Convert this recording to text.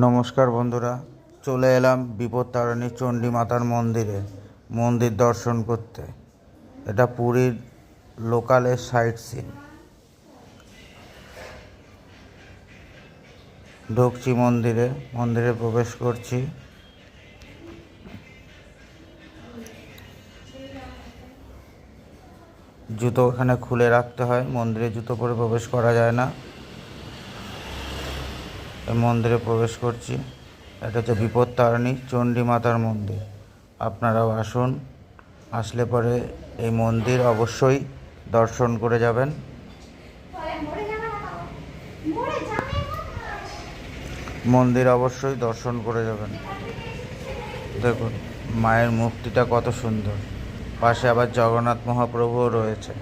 নমস্কার বন্ধুরা, চলে এলাম বিপত্তারিণী চণ্ডী মাতার মন্দিরে, মন্দির দর্শন করতে। এটা পুরীর লোকালের সাইট সিন ঢুকছি মন্দিরে মন্দিরে প্রবেশ করছি। জুতো ওখানে খুলে রাখতে হয়, মন্দিরে জুতো পরে প্রবেশ করা যায় না। মন্দিরে প্রবেশ করছি। এটা হচ্ছে বিপত্তারিণী চণ্ডী মাতার মন্দির। আপনারাও আসুন। আসলে পরে এই মন্দির অবশ্যই দর্শন করে যাবেন। মন্দির অবশ্যই দর্শন করে যাবেন। দেখুন, মায়ের মূর্তিটা কত সুন্দর। পাশে আবার জগন্নাথ মহাপ্রভুও রয়েছে।